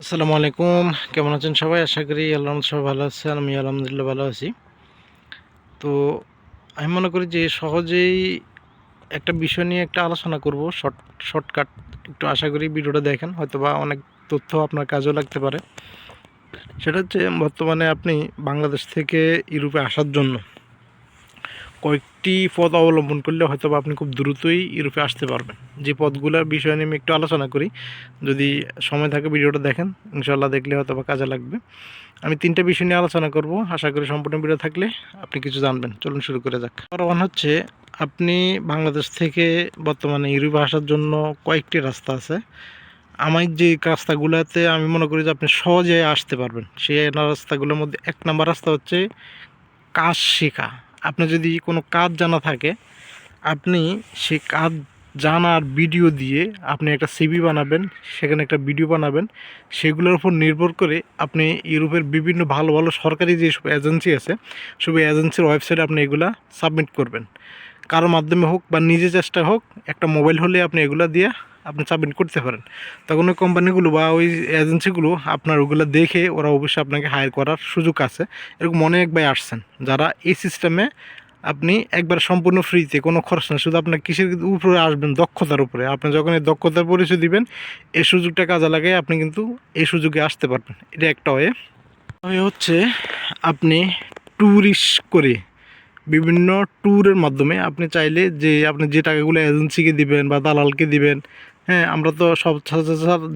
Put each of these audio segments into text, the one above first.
আসসালামু আলাইকুম। কেমন আছেন সবাই? আশা করি আল্লাহ সবাই ভালো আছেন আমি আলহামদুলিল্লাহ ভালো আছি। তো আমি মনে করি যে সহজেই একটা বিষয় নিয়ে একটা আলোচনা করব, শর্ট, শর্টকাট একটু আশা করি ভিডিওটা দেখেন হয়তো বা অনেক তথ্য আপনার কাজেও লাগতে পারে। সেটা হচ্ছে বর্তমানে আপনি বাংলাদেশ থেকে ইউরোপে আসার জন্য কয়েকটি পথ অবলম্বন করলে হয়তো আপনি খুব দ্রুতই ইউরোপে আসতে পারবেন। যে পথগুলোর বিষয় নিয়ে আমি একটু আলোচনা করি। যদি সময় থাকে ভিডিওটা দেখেন ইনশাল্লাহ দেখলে হয়তো বা কাজে লাগবে। আমি তিনটা বিষয় নিয়ে আলোচনা করব। আশা করি সম্পূর্ণ ভিডিও থাকলে আপনি কিছু জানবেন। চলুন শুরু করে যাক। ওয়ান হচ্ছে, আপনি বাংলাদেশ থেকে বর্তমানে ইউরোপে আসার জন্য কয়েকটি রাস্তা আছে। আমার যে রাস্তাগুলোতে আমি মনে করি যে আপনি সহজে আসতে পারবেন। সেই রাস্তাগুলোর মধ্যে এক নম্বর রাস্তা হচ্ছে কাজ শেখা আপনার যদি কোনো কাজ জানা থাকে, আপনি সেই কাজ জানার ভিডিও দিয়ে আপনি একটা সিবি বানাবেন, সেখানে একটা ভিডিও বানাবেন, সেগুলোর উপর নির্ভর করে আপনি ইউরোপের বিভিন্ন ভালো ভালো সরকারি যেসব এজেন্সি আছে, সব এজেন্সির ওয়েবসাইটে আপনি এগুলা সাবমিট করবেন। কারও মাধ্যমে হোক বা নিজে চেষ্টা হোক, একটা মোবাইল হলে আপনি এগুলা দিয়ে আপনি সাবমিট করতে পারেন। তখন ওই কোম্পানিগুলো বা ওই এজেন্সিগুলো আপনার ওগুলো দেখে ওরা অবশ্যই আপনাকে হায়ার করার সুযোগ আছে। এরকম অনেক ভাই আসছেন, যারা এই সিস্টেমে আপনি একবার সম্পূর্ণ ফ্রিতে কোনো খরচ না শুধু আপনার কিসের উপরে আসবেন? দক্ষতার উপরে। আপনি যখন এই দক্ষতার পরিচয় দিবেন, এই সুযোগটা কাজে লাগে আপনি কিন্তু এই সুযোগে আসতে পারবেন। এটা একটা ওয়ে হচ্ছে আপনি ট্যুরিস্ট করে বিভিন্ন ট্যুরের মাধ্যমে আপনি চাইলে যে, আপনি যে টাকাগুলো এজেন্সিকে দিবেন বা দালালকে দিবেন হ্যাঁ আমরা তো সব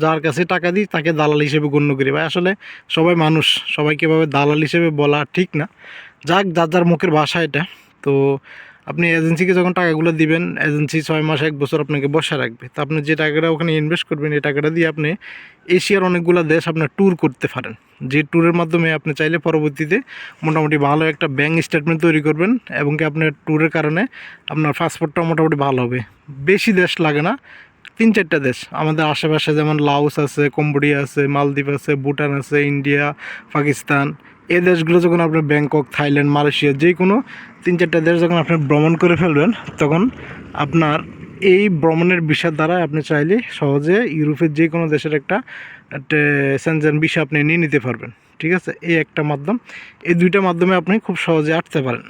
যার কাছে টাকা দিই তাকে দালাল হিসেবে গণ্য করি। ভাই, আসলে সবাই মানুষ, সবাইকে এভাবে দালাল হিসেবে বলা ঠিক না। যাক, যার যার মুখের ভাষা এটা। তো আপনি এজেন্সিকে যখন টাকাগুলো দিবেন এজেন্সি ছয় মাস, এক বছর আপনাকে বসে রাখবে। তো আপনি যে টাকাটা ওখানে ইনভেস্ট করবেন, এই টাকাটা দিয়ে আপনি এশিয়ার অনেকগুলো দেশ আপনার ট্যুর করতে পারেন। যে ট্যুরের মাধ্যমে আপনি চাইলে পরবর্তীতে মোটামুটি ভালো একটা ব্যাঙ্ক স্টেটমেন্ট তৈরি করবেন এবং কি আপনার ট্যুরের কারণে আপনার পাসপোর্টটা মোটামুটি ভালো হবে। বেশি দেশ লাগে না তিন চারটা দেশ। আমাদের আশেপাশে যেমন লাউস আছে, কম্বোডিয়া আছে, মালদ্বীপ আছে, ভুটান আছে, ইন্ডিয়া, পাকিস্তান। এই দেশগুলো যখন আপনার ব্যাংকক, থাইল্যান্ড, মালয়েশিয়া যে কোনো তিন চারটা দেশ যখন আপনি ভ্রমণ করে ফেলবেন, তখন আপনার এই ভ্রমণের বিষয়ের দ্বারা আপনি চাইলে সহজে ইউরোপের যে কোনো দেশের একটা সেনজেন বিষয় আপনি নিয়ে নিতে পারবেন। ঠিক আছে? এই একটা মাধ্যম। এই দুইটা মাধ্যমে আপনি খুব সহজে আসতে পারেন।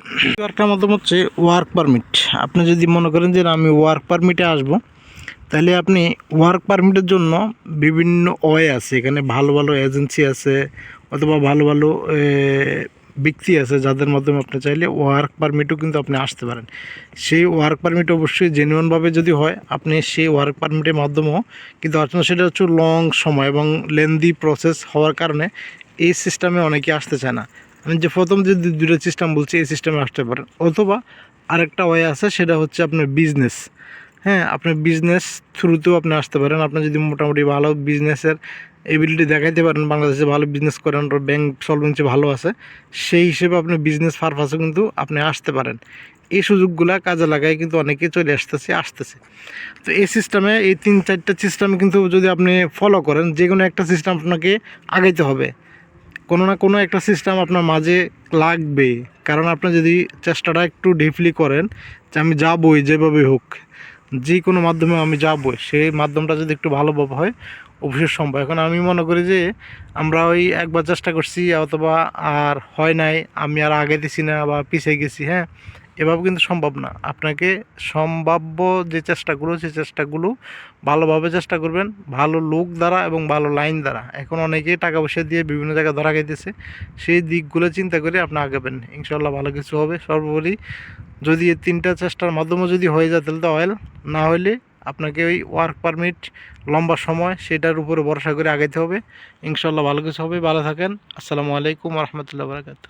একটা মাধ্যম হচ্ছে ওয়ার্ক পারমিট আপনি যদি মনে করেন যে আমি ওয়ার্ক পারমিটে আসব তাহলে আপনি ওয়ার্ক পারমিটের জন্য বিভিন্ন ওয়ে আছে। এখানে ভালো ভালো এজেন্সি আছে, অথবা ভালো ভালো ব্যক্তি আছে যাদের মাধ্যমে আপনি চাইলে ওয়ার্ক পারমিটও কিন্তু আপনি আসতে পারেন। সেই ওয়ার্ক পারমিট অবশ্যই জেনুয়ানভাবে যদি হয়, আপনি সেই ওয়ার্ক পারমিটের মাধ্যমেও কিন্তু আসলে সেটা হচ্ছে লং সময় এবং লেন্দি প্রসেস হওয়ার কারণে এই সিস্টেমে অনেকে আসতে চায় না। আমি যে প্রথম যে দুটো সিস্টেম বলছি, এই সিস্টেমে আসতে পারেন। অথবা আরেকটা ওয়ে আছে, সেটা হচ্ছে আপনার বিজনেস হ্যাঁ আপনার বিজনেস থ্রুতেও আপনি আসতে পারেন। আপনার যদি মোটামুটি ভালো বিজনেসের এবিলিটি দেখাইতে পারেন, বাংলাদেশে ভালো বিজনেস করেন ওর ব্যাংক সলভেন্সি ভালো আছে, সেই হিসেবে আপনি বিজনেস পারপাসে কিন্তু আপনি আসতে পারেন। এই সুযোগগুলো কাজে লাগায় কিন্তু অনেকে চলে আসতেছে আসতেছে। তো এই সিস্টেমে এই তিন চারটা সিস্টেম কিন্তু যদি আপনি ফলো করেন যে কোনো একটা সিস্টেম আপনাকে আগাইতে হবে। কোনো না কোনো একটা সিস্টেম আপনার মাঝে লাগবে কারণ আপনি যদি চেষ্টাটা একটু ডিপলি করেন, যে আমি যাবই যেভাবে হোক যে কোনো মাধ্যমে আমি যাব সেই মাধ্যমটা যদি একটু ভালোভাবে হয়, অবশ্যই সম্ভব। এখন আমি মনে করি যে, আমরা ওই একবার চেষ্টা করছি, অথবা আর হয় নাই, আমি আর আগে দিছি না বা পিছিয়ে গেছি হ্যাঁ? এভাবে কিন্তু সম্ভব না। আপনাকে সম্ভাব্য যে চেষ্টাগুলো সেই চেষ্টাগুলো ভালোভাবে চেষ্টা করবেন, ভালো লোক দ্বারা এবং ভালো লাইন দ্বারা। এখন অনেকেই টাকা পয়সা দিয়ে বিভিন্ন জায়গায় ধরা খাইতেছে। সেই দিকগুলো চিন্তা করে আপনি আগাবেন। ইনশাল্লাহ ভালো কিছু হবে। সর্বোপরি যদি এই তিনটা চেষ্টার মাধ্যমে যদি হয়ে যায় তাহলে তো অয়েল। না হলে আপনাকে ওই ওয়ার্ক পারমিট লম্বা সময় সেটার উপরে ভরসা করে আগাইতে হবে। ইনশাল্লাহ ভালো কিছু হবে। ভালো থাকেন। আসসালামু আলাইকুম রহমতুল্লাহ বারকাত